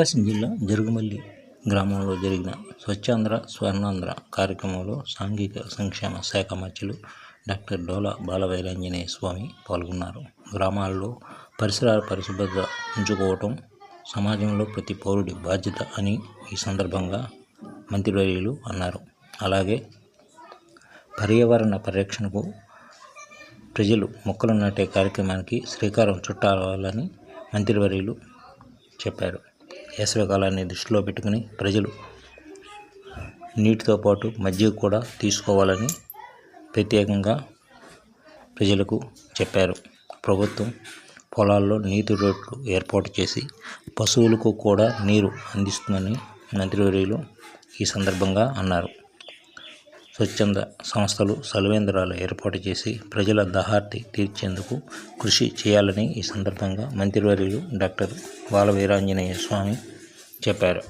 ప్రకాశం జిల్లా జరుగుమల్లి గ్రామంలో జరిగిన స్వచ్ఛాంధ్ర స్వర్ణాంధ్ర కార్యక్రమంలో సాంఘిక సంక్షేమ శాఖ మంత్రులు డాక్టర్ డోలా బాలవైరాంజనేయ స్వామి పాల్గొన్నారు. గ్రామాల్లో పరిసరాల పరిశుభ్రత ఉంచుకోవటం సమాజంలో ప్రతి పౌరుడి బాధ్యత అని ఈ సందర్భంగా మంత్రివర్యులు అన్నారు. అలాగే పర్యావరణ పరిరక్షణకు ప్రజలు మొక్కలు నాటే కార్యక్రమానికి శ్రీకారం చుట్టాలని మంత్రివర్యులు చెప్పారు. వేసవికాలాన్ని దృష్టిలో పెట్టుకుని ప్రజలు నీటితో పాటు మజ్జిగ కూడా తీసుకోవాలని ప్రత్యేకంగా ప్రజలకు చెప్పారు. ప్రభుత్వం పొలాల్లో నీటి రోడ్లు ఏర్పాటు చేసి పశువులకు కూడా నీరు అందిస్తుందని మంత్రివర్యులు ఈ సందర్భంగా అన్నారు. స్వచ్ఛంద సంస్థలు సలవేంద్రాలు ఏర్పాటు చేసి ప్రజల దహార్తి తీర్చేందుకు కృషి చేయాలని ఈ సందర్భంగా మంత్రివర్యులు డాక్టర్ బాల వీరాంజనేయ స్వామి చెప్పారు.